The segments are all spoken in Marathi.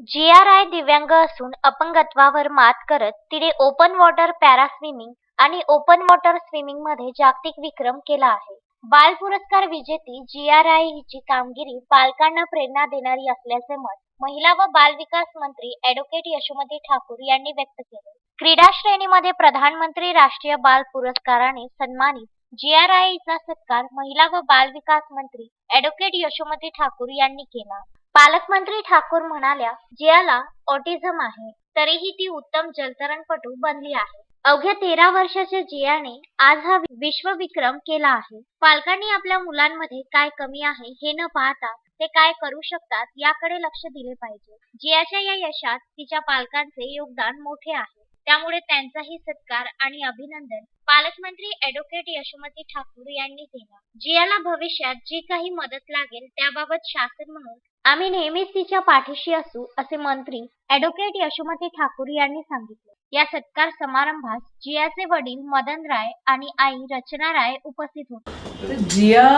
जी आर आय दिव्यांग असून अपंगत्वावर मात करत तिने ओपन वॉटर पॅरा स्विमिंग आणि ओपन वॉटर स्विमिंगमध्ये जागतिक विक्रम केला आहे. बाल पुरस्कार विजेती जी आर आय हिची कामगिरी पालकांना प्रेरणा देणारी असल्याचे मत महिला व बाल विकास मंत्री ऍडव्होकेट यशोमती ठाकूर यांनी व्यक्त केले. क्रीडा श्रेणीमध्ये प्रधानमंत्री राष्ट्रीय बाल पुरस्काराने सन्मानित जी आर आय चा सत्कार महिला व बाल विकास मंत्री ऍडव्होकेट यशोमती ठाकूर यांनी केला. पालकमंत्री ठाकूर म्हणाल्या जियाला ऑटिझम आहे तरीही ती उत्तम जलतरणपटू बनली आहे. अवघ्या तेरा वर्षाच्या जियाने आज हा विश्व विक्रम केला आहे. पालकांनी आपल्या मुलांमध्ये काय कमी आहे हे न पाहता ते काय करू शकतात याकडे लक्ष दिले पाहिजे. जियाच्या या यशात तिच्या पालकांचे योगदान मोठे आहे. त्यामुळे त्यांचाही सत्कार आणि अभिनंदन पालकमंत्री ऍडव्होकेट यशोमती ठाकूर यांनी केला. जियाला भविष्यात जी काही मदत लागेल त्याबाबत शासन म्हणून आम्ही नेहमीच तिच्या पाठीशी असू असे मंत्री ऍडव्होकेट यशोमती ठाकूर यांनी सांगितले. या सत्कार समारंभास जियाचे वडील मदन राय आणि आई रचना राय उपस्थित होते. जिया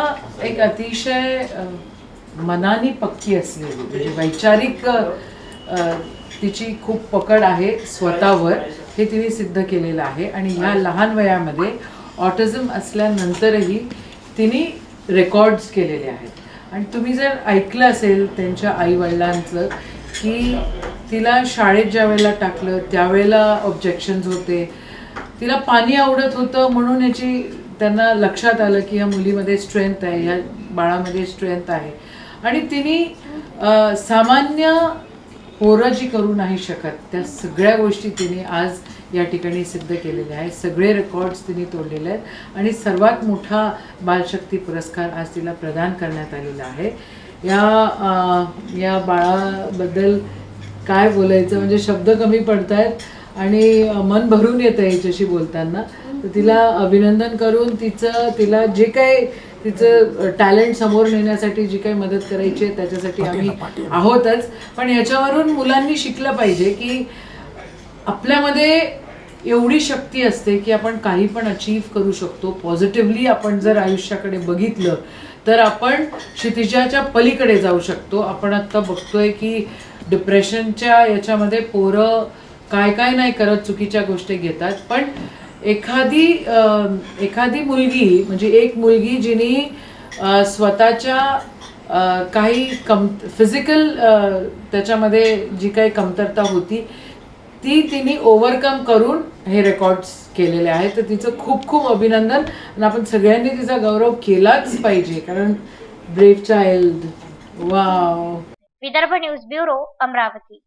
एक अतिशय मनानी पक्की असलेली म्हणजे वैचारिक तिची खूप पकड आहे स्वतःवर. हे तिने सिद्ध केलेलं आहे आणि ह्या लहान वयामध्ये ऑटिझम असल्यानंतरही तिने रेकॉर्ड्स केलेले आहेत. आणि तुम्ही जर ऐकलं असेल त्यांच्या आईवडिलांचं की तिला शाळेत ज्या वेळेला टाकलं त्यावेळेला ऑब्जेक्शन्स होते. तिला पाणी आवडत होतं म्हणून याची त्यांना लक्षात आलं की ह्या मुलीमध्ये स्ट्रेंथ आहे ह्या बाळामध्ये स्ट्रेंथ आहे. आणि तिने सामान्य पोरं जी करू नाही शकत. त्या सगळ्या गोष्टी तिने आज या ठिकाणी सिद्ध केलेल्या आहेत. सगळे रेकॉर्ड्स तिने तोडलेले आहेत. आणि सर्वात मोठा बालशक्ती पुरस्कार आज तिला प्रदान करण्यात आलेला आहे. या या बाळाबद्दल काय बोलायचं? म्हणजे शब्द कमी पडत आहेत आणि मन भरून येतं याच्याशी बोलताना. तर तिला अभिनंदन करून तिचं तिला जे काही तिचं टॅलेंट समोर नेण्यासाठी जी काही मदत करायची आहे त्याच्यासाठी आम्ही आहोतच. पण याच्यावरून मुलांनी शिकलं पाहिजे की आपल्यामध्ये एवढी शक्ती असते की आपण काही पण अचीव करू शकतो. पॉझिटिव्हली आपण जर आयुष्याकडे बघितलं तर आपण क्षितिजाच्या पलीकडे जाऊ शकतो. आपण आत्ता बघतोय की डिप्रेशनच्या याच्यामध्ये पोरं काय काय नाही करत चुकीच्या गोष्टी घेतात. पण एखादी एखादी मुलगी म्हणजे एक मुलगी जिने स्वतःच्या काही कम फिजिकल त्याच्यामध्ये जी काही कमतरता होती ती तिने ओव्हरकम करून हे रेकॉर्ड्स केलेले आहेत. तर तिचं खूप खूप अभिनंदन. आणि आपण सगळ्यांनी तिचा गौरव केलाच पाहिजे कारण brave child wow Vidarbha news bureau Amravati.